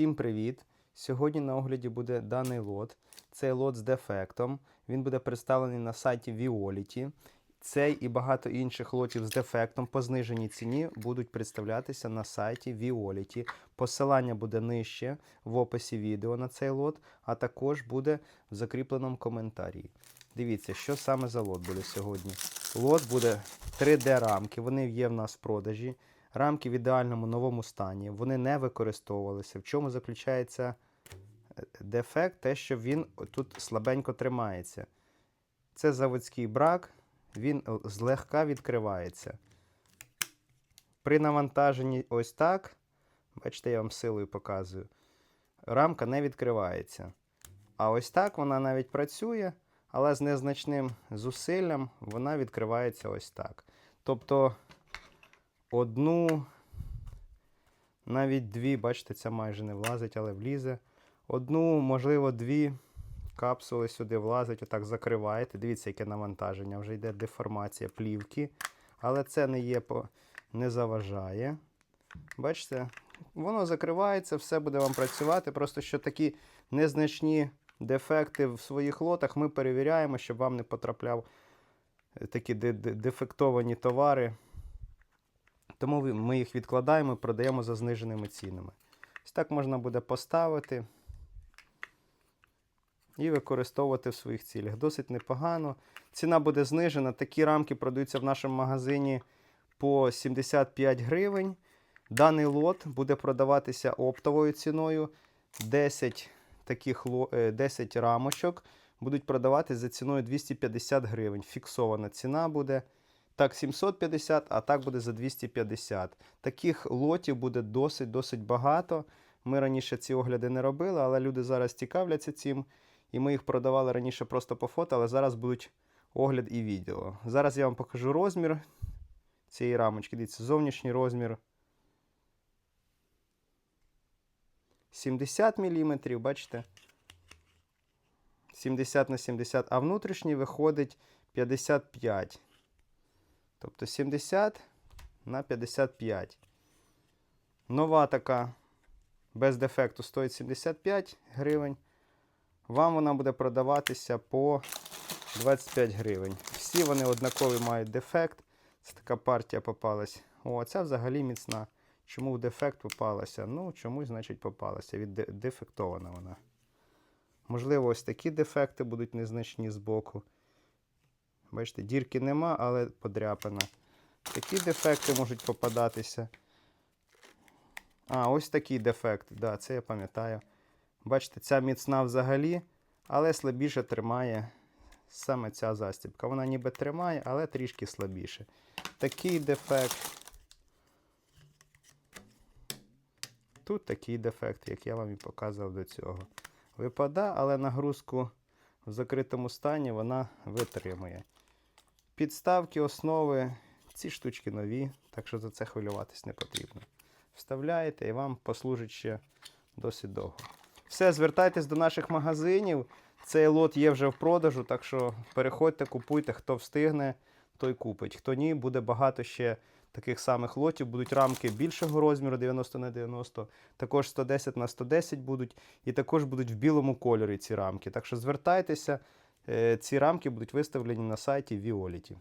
Всім привіт! Сьогодні на огляді буде даний лот. Цей лот з дефектом. Він буде представлений на сайті Violet. Цей і багато інших лотів з дефектом по зниженій ціні будуть представлятися на сайті Violet. Посилання буде нижче в описі відео на цей лот, а також буде в закріпленому коментарі. Дивіться, що саме за лот буде сьогодні. Лот буде 3D-рамки, вони є в нас в продажі. Рамки в ідеальному новому стані, вони не використовувалися. В чому заключається е, дефект? Те, що він тут слабенько тримається. Це заводський брак, він злегка відкривається. При навантаженні ось так, бачите, я вам силою показую, рамка не відкривається. А ось так вона навіть працює, але з незначним зусиллям вона відкривається ось так. Тобто одну, навіть дві, бачите, ця майже не влазить, але влізе. Одну, можливо, дві капсули сюди влазить, отак закриваєте. Дивіться, яке навантаження. Вже йде деформація плівки. Але це не є, не заважає. Бачите, воно закривається, все буде вам працювати. Просто що такі незначні дефекти в своїх лотах ми перевіряємо, щоб вам не потрапляв е, такі де- де- дефектовані товари. Тому ми їх відкладаємо і продаємо за зниженими цінами. Ось так можна буде поставити і використовувати в своїх цілях. Досить непогано. Ціна буде знижена. Такі рамки продаються в нашому магазині по 75 гривень. Даний лот буде продаватися оптовою ціною. 10 таких е, 10 рамочок будуть продаватися за ціною 250 гривень. Фіксована ціна буде. Так, 750, а так буде за 250. Таких лотів буде досить-досить багато. Ми раніше ці огляди не робили, але люди зараз цікавляться цим. І ми їх продавали раніше просто по фото, але зараз будуть огляд і відео. Зараз я вам покажу розмір цієї рамочки. Дивіться, зовнішній розмір 70 мм, бачите? 70 на 70, а внутрішній виходить 55. Тобто 70 на 55. Нова така без дефекту стоїть 75 гривень. Вам вона буде продаватися по 25 гривень. Всі вони однакові мають дефект. Це така партія попалась. О, ця взагалі міцна. Чому дефект попалася? Ну, чомусь, значить, попалася. Від дефектована вона. Можливо, ось такі дефекти будуть незначні збоку. Бачите, дірки нема, але подряпана. Такі дефекти можуть попадатися. А, ось такий дефект. Да, це я пам'ятаю. Бачите, ця міцна взагалі, але слабіше тримає саме ця застібка. Вона ніби тримає, але трішки слабіше. Такий дефект. Тут такий дефект, як я вам і показував до цього. Випада, але нагрузку в закритому стані вона витримує. Підставки, основи, ці штучки нові, так що за це хвилюватись не потрібно. Вставляєте і вам послужить ще досить довго. Все, звертайтесь до наших магазинів. Цей лот є вже в продажу, так що переходьте, купуйте, хто встигне, той купить. Хто ні, буде багато ще таких самих лотів. Будуть рамки більшого розміру 90 на 90, також 110 на 110 будуть, і також будуть в білому кольорі ці рамки. Так що звертайтеся, ці рамки будуть виставлені на сайті Violet.